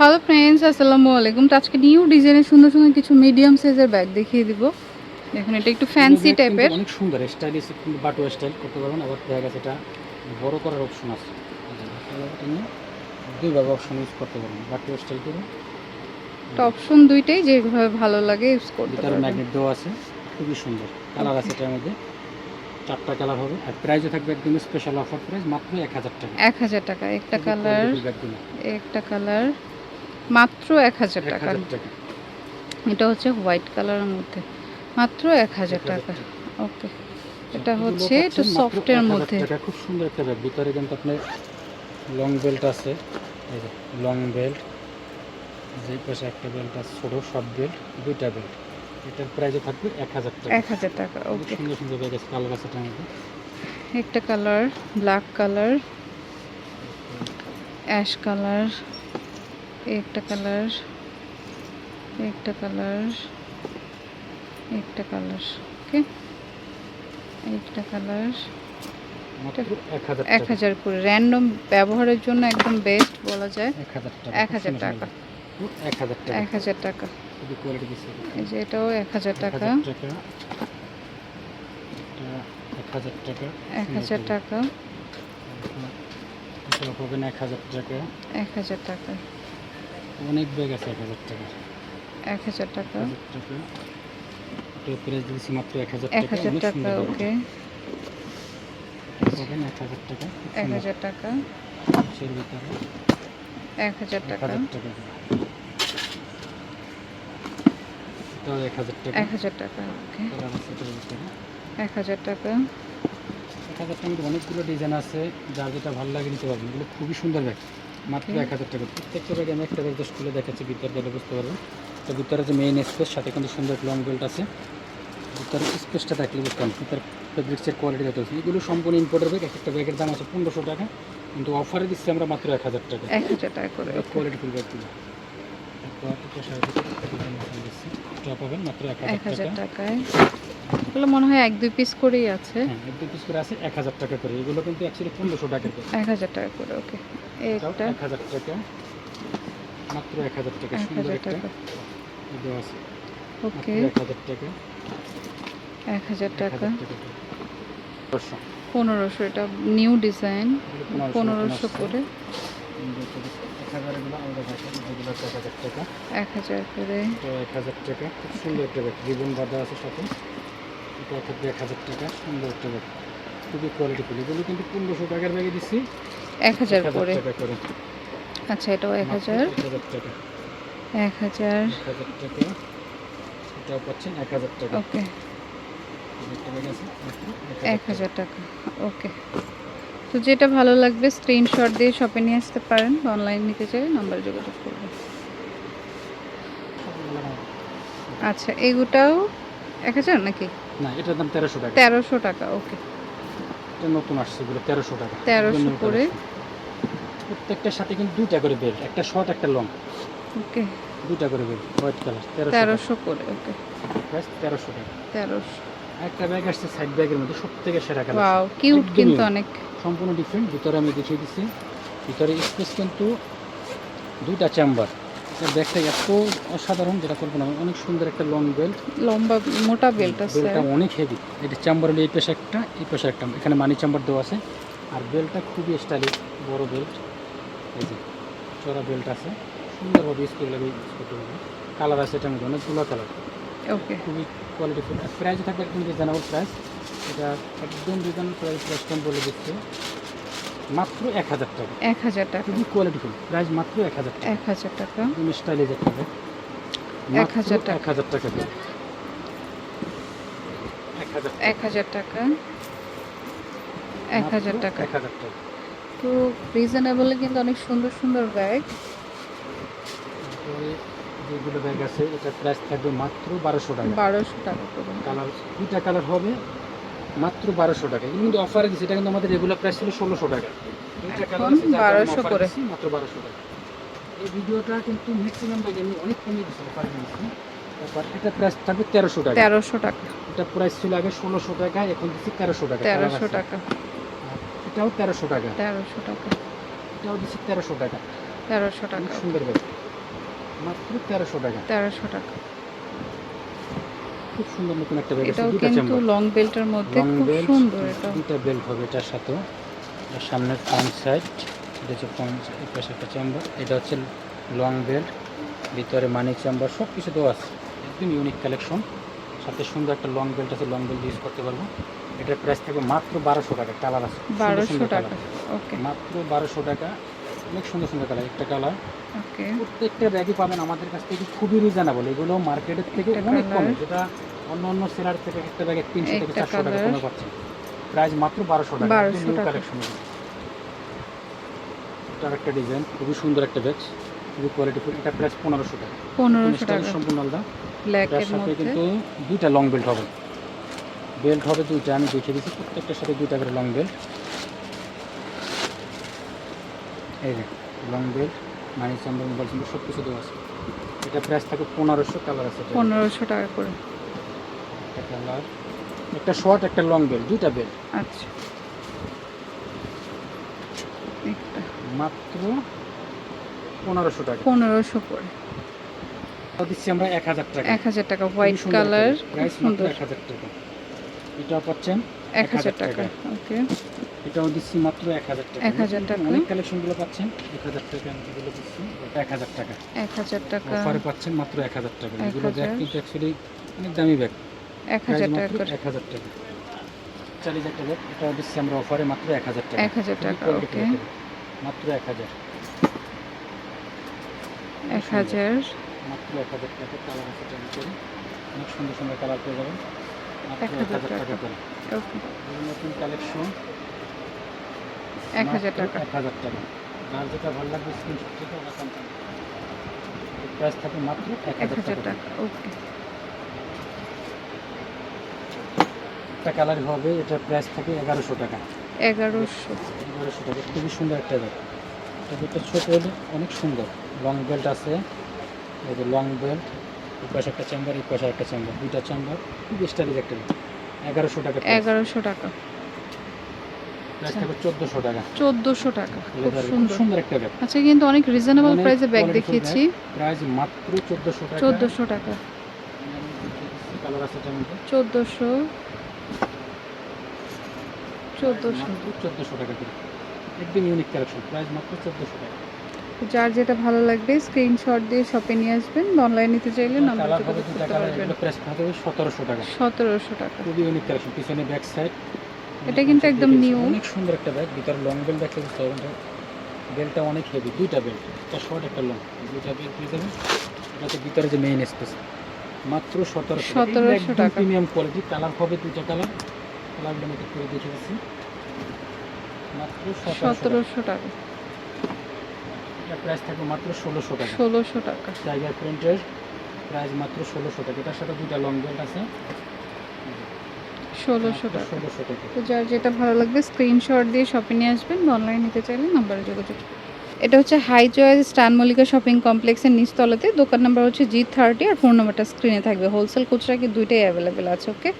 Hello friends আসসালামু আলাইকুম। তো আজকে নিউ ডিজাইনের সুন্দর সুন্দর কিছু মিডিয়াম সাইজের ব্যাগ দেখিয়ে দিব। দেখুন এটা একটু ফ্যান্সি টাইপের অনেক সুন্দর স্টাইলিশ বাটু স্টাইল করতে পারবেন। আবার দেখা গেছে এটা বড় করার অপশন আছে। দুইভাবে অপশন ইউজ করতে পারবেন বাটু স্টাইল করে তো অপশন দুইটাই যেভাবে ভালো লাগে ইউজ করতে পারবেন। ম্যাগনেট দেওয়া আছে খুবই সুন্দর। কালার আছে এটার মধ্যে। চারটা কালার হবে। আর প্রাইসও থাকবে একদম স্পেশাল অফার প্রাইস মাত্র এক হাজার টাকা। এক হাজার টাকা। একটা কালার একটা কালার মাত্র এক হাজার এক টাকা। এটা হচ্ছে হোয়াইট কালারের মধ্যে। মাত্র এক হাজার টাকা। ওকে। এটা হচ্ছে একটু সফটের মধ্যে। টাকা। খুব সুন্দর একটা ব্যাগ ভিতরে কিন্তু আপনার লং বেল্ট আছে। এই যে লং বেল্ট যে পাশে একটা বেল্ট আছে ছোট শর্ট বেল্ট দুইটা বেল্ট এটার প্রাইসও থাকবে এক হাজার টাকা। এক হাজার টাকা ওকে। সুন্দর সুন্দর ব্যাগ আছে কালার আছে এটার মধ্যে। একটা colour black colour ash colour একটা কালার একটা কালার একটা কালার ওকে একটা কালার এক হাজার করে র্যান্ডম ব্যবহারের জন্য একদম বেস্ট বলা যায় এক হাজার টাকা এক হাজার টাকা। এই যে এটাও এক হাজার টাকা এক হাজার টাকা এক হাজার টাকা অনেক ব্যাগ আছে এক হাজার টাকা এক হাজার টাকা টাকা এটা প্রাইস দিয়েছি মাত্র এক হাজার এক টাকা হাজার টাকা ওকে এক হাজার টাকা এক হাজার টাকা ভিতরে এক হাজার টাকা এটাও এক হাজার টাকা এক হাজার টাকা ওকে এক হাজার টাকা এক হাজার টাকার অনেকগুলো ডিজাইন আছে যার যেটা ভালো লাগে নিতে পারবেন এগুলো খুবই সুন্দর ব্যাগ মাত্র এক হাজার টাকা। প্রত্যেকটা ব্যাগে আমি একটা ব্যাগ জাস্ট খুলে দেখাচ্ছি ভিতরে গেলে বুঝতে পারবেন তো ভিতরে যে মেইন স্পেস সাথে কিন্তু সুন্দর লং বেল্ট আছে। ভিতরে স্পেসটা থাকলে বুঝতাম ভিতরে ফেব্রিক্সের কোয়ালিটি দেখতে পাচ্ছি এগুলো সম্পূর্ণ ইম্পোর্টের ব্যাগ এক একটা ব্যাগের দাম আছে পনেরোশো টাকা। কিন্তু অফারে দিচ্ছি আমরা মাত্র এক হাজার টাকা। এক হাজার টাকা করে কোয়ালিটি ফুল ব্যাগগুলো পাবেন মাত্র এক হাজার টাকায়। এগুলো মনে হয় এক দুই পিস করেই আছে। হ্যাঁ এক দুই পিস করে আছে এক হাজার টাকা করে। এগুলো কিন্তু অ্যাকচুয়ালি পনেরোশো টাকা করে। এক হাজার টাকা করে ওকে একটা। এক হাজার টাকা মাত্র এক হাজার টাকা সুন্দর একটা টাকা। আছে। ওকে। এক হাজার টাকা। এক হাজার এক টাকা। পনেরোশো। এটা নিউ ডিজাইন। পনেরোশো করে। এক হাজার করে। এক হাজার টাকা খুব সুন্দর একটা ব্যাগ। রিবন বাঁধা আছে সাথে। এটা এক হাজার টাকা সুন্দর একটা ব্যাগ। খুবই কোয়ালিটি ফুল। এগুলো কিন্তু পনেরোশো টাকার ব্যাগে দিচ্ছি এক হাজার করে। আচ্ছা এটাও এক হাজার। এক হাজার এটাও পাচ্ছেন এক হাজার টাকা। ওকে। এক হাজার টাকা ওকে। তো যেটা ভালো লাগবে স্ক্রিনশট দিয়ে শপে নিয়ে আসতে পারেন বা অনলাইন নিতে চাইলে নাম্বার যোগাযোগ করবেন। আচ্ছা এগুটাও এক হাজার নাকি? না এটার দাম তেরোশো টাকা। তেরোশো টাকা ওকে। এটা নতুন আসছে এগুলো তেরোশো টাকা। 1300 একদম new করে। প্রত্যেকটার সাথে কিন্তু দুইটা করে বেল্ট একটা শর্ট একটা লং। ওকে। দুইটা করে বেল্ট হোয়াইট কালার তেরোশো তেরোশো করে ওকে। তেরোশো টাকা। তেরোশো। একটা ব্যাগ আসছে সাইড ব্যাগের মধ্যে সব থেকে সেরা কালার ওয়াও কিউট কিন্তু অনেক। সম্পূর্ণ ডিফারেন্ট ভিতরে আমি দেখিয়ে দিচ্ছি। ভিতরে স্পেস কিন্তু দুইটা চেম্বার ব্যাগটা এত অসাধারণ যেটা করব না অনেক সুন্দর একটা লং বেল্ট লম্বা মোটা বেল্ট আছে। বেলটা অনেক হেভি এটা চেম্বার এই পাশে একটা এই পাশে একটা। এখানে মানি চেম্বার দেওয়া আছে। আর বেলটা খুবই স্টাইলিশ বড় বেল্ট এই যে চড়া বেল্ট আছে। সুন্দরভাবে ইউজ করে লাগে ইউজ করতে পারবে। কালার আছে এটার মধ্যে অনেকগুলো কালার ওকে খুবই কোয়ালিটি ফুল প্রাইস থাকবে একদম রিজনেবল প্রাইস এটা একদম রিজনেবল প্রাইস প্রাইস বলে দিচ্ছে। মাত্র এক হাজার টাকা। এক হাজার টাকা। খুবই কোয়ালিটি ফুল প্রাইস মাত্র এক হাজার টাকা। এক হাজার টাকা। স্টাইলিশ একটা ব্যাগ এক হাজার টাকা। এক হাজার টাকা ব্যাগ এক হাজার টাকা। এক হাজার টাকা। এক হাজার টাকা। তো রিজনেবলে কিন্তু অনেক সুন্দর সুন্দর ব্যাগ যেগুলো ব্যাগ আছে এটা প্রাইস থাকবে মাত্র বারোশো টাকা। বারোশো টাকা কালার দুইটা কালার হবে। মাত্র বারোশো টাকা। কিন্তু অফারে দিচ্ছে এটা কিন্তু আমাদের রেগুলার প্রাইস ছিল ষোলোশো টাকা। দুইটা এখন কালার আছে 1200 যার কারণে offer করে। মাত্র বারোশো টাকা। এই ভিডিওটা কিন্তু ম্যাক্সিমাম ব্যাগ আমি অনেক কমিয়ে দিচ্ছি অফারে তারপর এটা প্রাইস থাকবে তেরোশো টাকা। তেরোশো টাকা। এটা প্রাইস ছিল আগে ষোলোশো টাকা এখন দিচ্ছি তেরোশো টাকা তেরোশো টাকা। এটাও তেরোশো টাকা। তেরোশো টাকা। এটাও দিচ্ছি তেরোশো টাকা। তেরোশো টাকা। সুন্দর ব্যাগ মাত্র তেরোশো টাকা। তেরোশো টাকা। খুব সুন্দর নতুন একটা আছে এটাও কিন্তু লং বেল্টের মধ্যে খুব বেল্ট সুন্দর এটা। দুটা বেল্ট হবে এটার সাথে। এটার সামনের ফ্রন্ট সাইড এটা হচ্ছে ফ্রন্ট এই পাশে একটা চেম্বার এটা হচ্ছে লং বেল্ট ভিতরে মানি চেম্বার সব কিছু দেওয়া আছে। একদম ইউনিক কালেকশন সাথে সুন্দর একটা লং বেল্ট আছে লং বেল্ট ইউজ করতে পারব। এটার প্রাইস থাকবে মাত্র বারোশো টাকা কালার আছে। বারোশো টাকা ওকে মাত্র বারোশো টাকা অনেক সুন্দর সুন্দর কালার একটা কালার প্রত্যেকটা ব্যাগই পাবেন আমাদের কাছ থেকে খুবই রিজনেবল এগুলো মার্কেটের থেকে অনেক কম যেটা অন্য অন্য সেলার থেকে একটা ব্যাগে তিনশো থেকে চারশো টাকা। কমে পাচ্ছেন। প্রাইস মাত্র বারোশো টাকা। 1200 নিউ। কালেকশন এটা একটা ডিজাইন খুবই সুন্দর একটা ব্যাগ খুবই কোয়ালিটিফুল এটা প্রাইস পনেরোশো টাকা। পনেরোশো টাকা। সম্পূর্ণ আলাদা। এটার সাথে কিন্তু দুইটা লং বেল্ট হবে। বেল্ট হবে দুইটা আমি দেখে দিচ্ছি। প্রত্যেকটার সাথে দুইটা করে লং বেল্ট এই যে long belt money chamber mobile chamber সব কিছু দেওয়া আছে। এটা প্রাইস থাকে পনেরোশো কালার আছে পনেরোশো টাকা করে। একটা কালার একটা শর্ট একটা লং বেল্ট দুইটা বেল্ট আচ্ছা মাত্র পনেরোশো টাকা পনেরোশো করে দিচ্ছি আমরা এক হাজার টাকা এক হাজার টাকা হোয়াইট কালার প্রাইস মাত্র এক হাজার টাকা এটাও পাচ্ছেন এক হাজার টাকা ওকে এটাও দিচ্ছি মাত্র এক হাজার টাকা 1000 টাকা। অনেক কালেকশনগুলো পাচ্ছেন এক হাজার টাকা আমি দিচ্ছি এক হাজার টাকা এক হাজার টাকা অফারে পাচ্ছেন মাত্র এক হাজার টাকা এগুলো ব্যাগ কিন্তু অ্যাকচুয়ালি অনেক দামি ব্যাগ এক হাজার টাকা করে। এক হাজার টাকা। চালিয়ে একটা ব্যাগ এটাও দিচ্ছি আমরা অফারে মাত্র এক হাজার টাকা। এক হাজার টাকা ওকে মাত্র এক হাজার। এক হাজার। মাত্র এক হাজার টাকা। কালার আছে করে। অনেক সুন্দর সুন্দর কালার পেয়ে যাবেন। এক এক হাজার হাজার টাকা টাকা। করে। ওকে নতুন কালেকশন এক হাজার টাকা। এক হাজার টাকা। যার যেটা ভালো লাগবে স্ক্রিনশট থেকে ওরা কনফার্ম প্রাইস থাকে মাত্র এক হাজার হাজার টাকা। টাকা ওকে একটা কালার হবে এটা প্রাইস থাকে এগারোশো টাকা। এগারোশো। এগারোশো টাকা খুবই সুন্দর একটা ব্যাগ এটা দুটো ছোট হলে অনেক সুন্দর। লং বেল্ট আছে এই যে লং বেল্ট এই পাশে একটা চেম্বার এই পাশে একটা চেম্বার দুইটা চেম্বার খুব স্টাইলিশ একটা ব্যাগ এগারোশো টাকা এগারোশো টাকা। প্রাইস চোদ্দোশো টাকা। চোদ্দোশো টাকা খুব সুন্দর। সুন্দর একটা ব্যাগ আচ্ছা কিন্তু অনেক রিজনেবল প্রাইসে ব্যাগ দেখিয়েছি। প্রাইস মাত্র চোদ্দোশো টাকা। চোদ্দোশো টাকা। কালার আছে চোদ্দোশো। চোদ্দোশো। চোদ্দোশো টাকা করে। একদম ইউনিক কালেকশন প্রাইস মাত্র চোদ্দোশো টাকা। যার যেটা ভালো লাগবে স্ক্রিনশট দিয়ে শপে নিয়ে আসবেন অনলাইন নিতে চাইলে নাম্বার যোগাযোগ করতে পারবেন। প্রাইস হবে সতেরোশো টাকা। সতেরোশো টাকা। খুবই ইউনিক কালেকশন পিছনে ব্যাক সাইড এটা কিন্তু একদম new। অনেক সুন্দর একটা ব্যাগ ভিতরে লং বেল্ট বুঝতে পারবেন বেল্টটা অনেক হেভি দুইটা বেল্ট একটা শর্ট একটা লং দুইটা বেল্ট পেয়ে যাবেন এটাতে ভিতরে যে মেইন স্পেস মাত্র সতেরোশো 1700 টাকা। প্রিমিয়াম কোয়ালিটি কালার হবে দুইটা কালার করে মাত্র সতেরোশো টাকা। প্রাইস থাকবে মাত্র ষোলোশো টাকা। ষোলোশো টাকা। টাইগার প্রিন্টের প্রাইস মাত্র ষোলোশো টাকা। এটার সাথে দুইটা লং বেল্ট আছে। ষোলোশো টাকা। ষোলোশো টাকা। তো যার যেটা ভালো লাগবে স্ক্রিনশট দিয়ে শপে নিয়ে আসবেন অনলাইন নিতে চাইলে নাম্বারে যোগাযোগ এটা হচ্ছে হাই চয়েস স্টান মল্লিকা শপিং কমপ্লেক্সের নিচতলাতে। দোকান নাম্বার হচ্ছে জি থার্টি আর ফোন নাম্বারটা স্ক্রিনে থাকবে। হোলসেল খুচরা কি দুইটাই অ্যাভেলেবেল আছে ওকে